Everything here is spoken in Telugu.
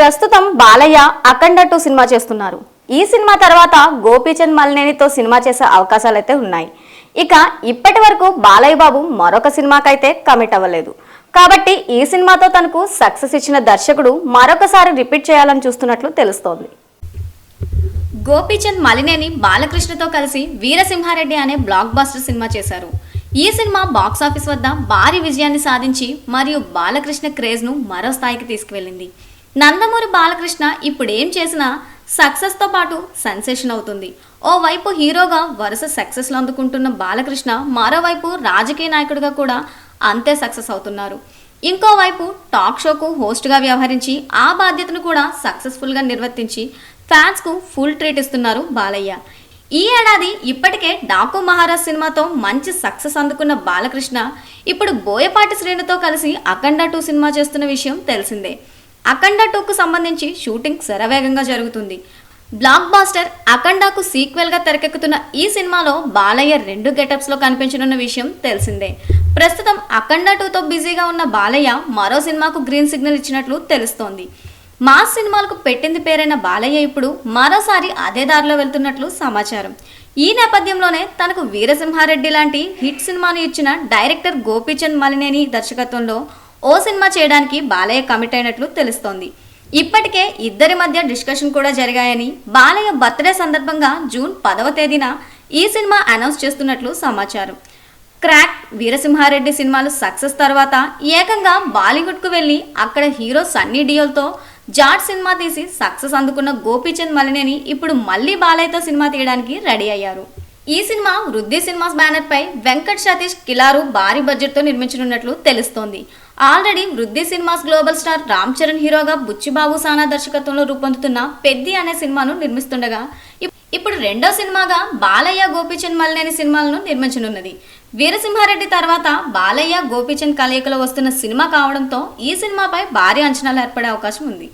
ప్రస్తుతం బాలయ్య అఖండ టూ సినిమా చేస్తున్నారు. ఈ సినిమా తర్వాత గోపీచంద్ మల్నేనితో సినిమా చేసే అవకాశాలు అయితే ఉన్నాయి. ఇక ఇప్పటి వరకు బాలయ్య బాబు మరొక సినిమాకైతే కమిట్ అవ్వలేదు. కాబట్టి ఈ సినిమాతో తనకు సక్సెస్ ఇచ్చిన దర్శకుడు మరొకసారి రిపీట్ చేయాలని చూస్తున్నట్లు తెలుస్తోంది. గోపీచంద్ మలినేని బాలకృష్ణతో కలిసి వీరసింహారెడ్డి అనే బ్లాక్ బాస్టర్ సినిమా చేశారు. ఈ సినిమా బాక్స్ ఆఫీస్ వద్ద భారీ విజయాన్ని సాధించి మరియు బాలకృష్ణ క్రేజ్ను మరో స్థాయికి తీసుకువెళ్ళింది. నందమూరి బాలకృష్ణ ఇప్పుడేం చేసినా సక్సెస్తో పాటు సెన్సేషన్ అవుతుంది. ఓవైపు హీరోగా వరుస సక్సెస్లు అందుకుంటున్న బాలకృష్ణ మరోవైపు రాజకీయ నాయకుడిగా కూడా అంతే సక్సెస్ అవుతున్నారు. ఇంకోవైపు టాక్ షోకు హోస్ట్గా వ్యవహరించి ఆ బాధ్యతను కూడా సక్సెస్ఫుల్గా నిర్వర్తించి ఫ్యాన్స్కు ఫుల్ ట్రీట్ ఇస్తున్నారు బాలయ్య. ఈ ఏడాది ఇప్పటికే డాకు మహారాజ్ సినిమాతో మంచి సక్సెస్ అందుకున్న బాలకృష్ణ ఇప్పుడు బోయపాటి శ్రేణుతో కలిసి అఖండ టూ సినిమా చేస్తున్న విషయం తెలిసిందే. అఖండ టూకు సంబంధించి షూటింగ్ శరవేగంగా జరుగుతుంది. బ్లాక్ బాస్టర్ అఖండాకు సీక్వెల్గా తెరకెక్కుతున్న ఈ సినిమాలో బాలయ్య రెండు గెటప్స్లో కనిపించనున్న విషయం తెలిసిందే. ప్రస్తుతం అఖండ టూతో బిజీగా ఉన్న బాలయ్య మరో సినిమాకు గ్రీన్ సిగ్నల్ ఇచ్చినట్లు తెలుస్తోంది. మాస్ సినిమాలకు పెట్టింది పేరైన బాలయ్య ఇప్పుడు మరోసారి అదే దారిలో వెళ్తున్నట్లు సమాచారం. ఈ నేపథ్యంలోనే తనకు వీరసింహారెడ్డి లాంటి హిట్ సినిమాను ఇచ్చిన డైరెక్టర్ గోపీచంద్ మలినేని దర్శకత్వంలో ఓ సినిమా చేయడానికి బాలయ్య కమిట్ అయినట్లు తెలుస్తోంది. ఇప్పటికే ఇద్దరి మధ్య డిస్కషన్ కూడా జరిగాయని బాలయ్య బర్త్డే సందర్భంగా జూన్ పదవ తేదీన ఈ సినిమా అనౌన్స్ చేస్తున్నట్లు సమాచారం. క్రాక్ వీరసింహారెడ్డి సినిమాలు సక్సెస్ తర్వాత ఏకంగా బాలీవుడ్కు వెళ్ళి అక్కడ హీరో సన్నీ డియోల్తో జాట్ సినిమా తీసి సక్సెస్ అందుకున్న గోపీచంద్ మలినేని ఇప్పుడు మళ్ళీ బాలయ్యతో సినిమా తీయడానికి రెడీ అయ్యారు. ఈ సినిమా వృద్ధి సినిమాస్ బ్యానర్ పై వెంకట్ సతీష్ కిలారు భారీ బడ్జెట్తో నిర్మించనున్నట్లు తెలుస్తోంది. Already Vriddhi cinemas global star Ram Charan హీరోగా బుచ్చిబాబు సానా దర్శకత్వంలో రూపొందుతున్న పెద్ది అనే సినిమాను నిర్మిస్తుండగా ఇప్పుడు రెండో సినిమాగా బాలయ్య గోపీచంద్ మల్లేని సినిమాలను నిర్మించనున్నది. వీరసింహారెడ్డి తర్వాత బాలయ్య గోపీచంద్ కలయికలో వస్తున్న సినిమా కావడంతో ఈ సినిమాపై భారీ అంచనాలు ఏర్పడే అవకాశం ఉంది.